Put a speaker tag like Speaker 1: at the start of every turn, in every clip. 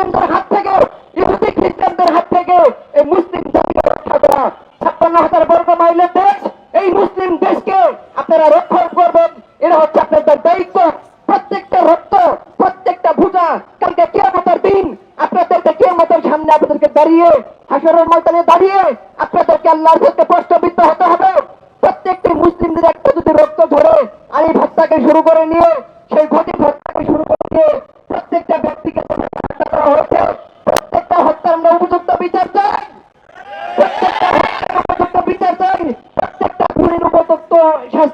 Speaker 1: মুসলিমদের হাত থেকে, ইহুদি খ্রিস্টানদের হাত থেকে এই মুসলিম জাতিকে রক্ষা করা ছাপ্পান্ন হাজার বর্গ মাইলের দেশ, এই মুসলিম দেশকে আপনারা রক্ষা করবেন। এটা হচ্ছে আপনাদের দায়িত্ব। প্রত্যেকটা রক্ত, প্রত্যেকটা ভুজা, কালকে কেয়ামতের দিন আপনাদেরকে কেয়ামতের সামনে আপনাদেরকে দাঁড়িয়ে, হাসরের ময়দানে দাঁড়িয়ে আপনাদেরকে আল্লাহর কাছে প্রশ্নবিদ্ধ হতে হবে। প্রত্যেকটি মুসলিমদের একটা যদি রক্ত ধরে আলিফ হত্যাকে শুরু করে নিয়ে সেই ঘটি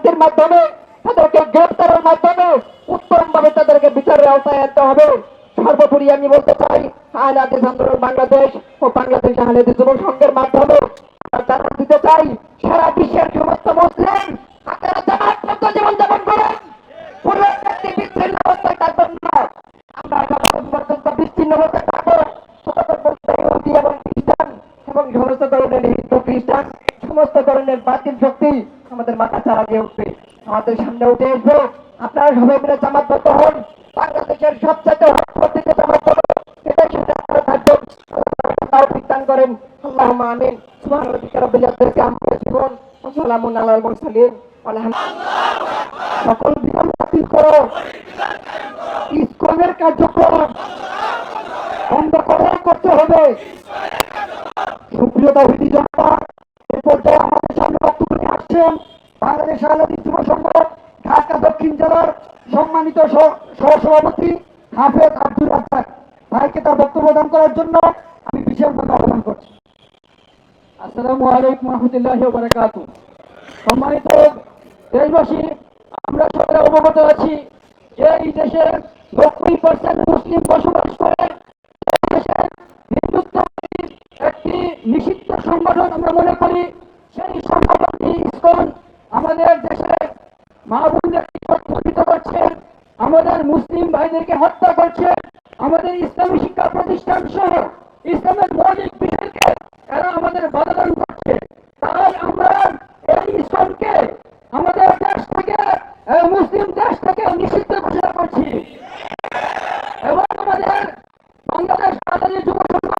Speaker 1: শাস্তির মাধ্যমে, তাদেরকে গ্রেপ্তারের মাধ্যমে উত্তম ভাবে তাদেরকে বিচারের আওতায় আনতে হবে। সর্বোপরি আমি বলতে চাই আহলাদিস আন্দোলন বাংলাদেশ ও বাংলাদেশ আহলাদিস যুব সংঘের মাধ্যমে দিতে চাই, সারা বিশ্বের সমস্ত মুসলিম, আপনারা জীবন করেন। বিচ্ছিন্ন অবস্থায় থাকবেন না আমরা পর্যন্ত বিচ্ছিন্ন হতে থাকব ততক্ষণ পর্যন্ত ইহুদি এবং খ্রিস্টান এবং সমস্ত ধরনের হিন্দু খ্রিস্টান ধরনের বাতিল শক্তি আমাদের মাথা চারা দিয়ে উঠবে। আমাদের সামনে উঠে আসবে। আপনারা সবাই মিলে জামাতবদ্ধ হন। বাংলাদেশের সবচেয়ে হটপটিতে জামাতবদ্ধ এটাই সাথে আপনারা থাকবেন। করেন। আল্লাহ আমিন। ওয়া আলাল মুরসালিন। সকল বিধান বাতিল করো। ইসকনের কার্যক্রম করতে হবে। সুপ্রিয় বাংলাদেশ আলাদী যুব সংগঠন, ঢাকা দক্ষিণ জেলার সম্মানিত সহসভাপতি হাফেজ আব্দুল রাজ্জাক ভাইকে তার বক্তব্য দান করার জন্য আমি বিশেষভাবে আহ্বান করছি।
Speaker 2: আসসালামু আলাইকুম রহমতুল্লাহ বারাকাতু সম্মানিত দেশবাসী, আমরা সবাই অবগত আছি যে এই দেশে নব্বই পার্সেন্ট মুসলিম বসবাস করে। একটি নিষিদ্ধ সংগঠন আমরা মনে করি আমাদের দেশে মা বোনদেরকে করছে? আমাদের মুসলিম ভাইদেরকে হত্যা করছে? আমাদের ইসলামী শিক্ষা প্রতিষ্ঠান সহ ইসলামের মৌলিক বিষয়কে এরা আমাদের বাধাদান করছে। তাই আমরা এই ইসলামকে আমাদের দেশ থেকে মুসলিম দেশ থেকে নিষিদ্ধ ঘোষণা করছি। এবং আমাদের বাংলাদেশ আজাদী যুব সংঘ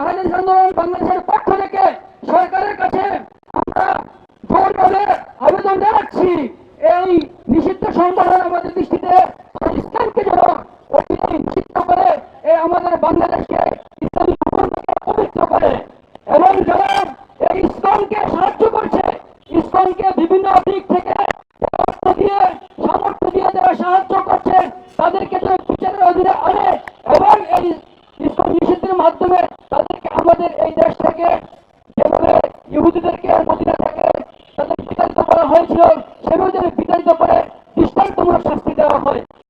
Speaker 2: আন্দোলন বাংলাদেশের জানাচ্ছি এই নিষিদ্ধ সংগঠন আমাদের দৃষ্টিতে ইসলামকে যেন অচিরেই নিষিদ্ধ করে এই আমাদের বাংলাদেশকে পবিত্র করে। এবং যারা এই ইসলামকে সাহায্য করছে ইসলামকে বিভিন্ন দিক থেকে দিয়ে, সামর্থ্য দিয়ে যারা সাহায্য করছে, তাদেরকে যেন বিচারের অধীনে আনে। এবং এই নিষিদ্ধের মাধ্যমে তাদেরকে আমাদের এই দেশ থেকে যেভাবে ইহুদিদেরকে মদিনা থেকে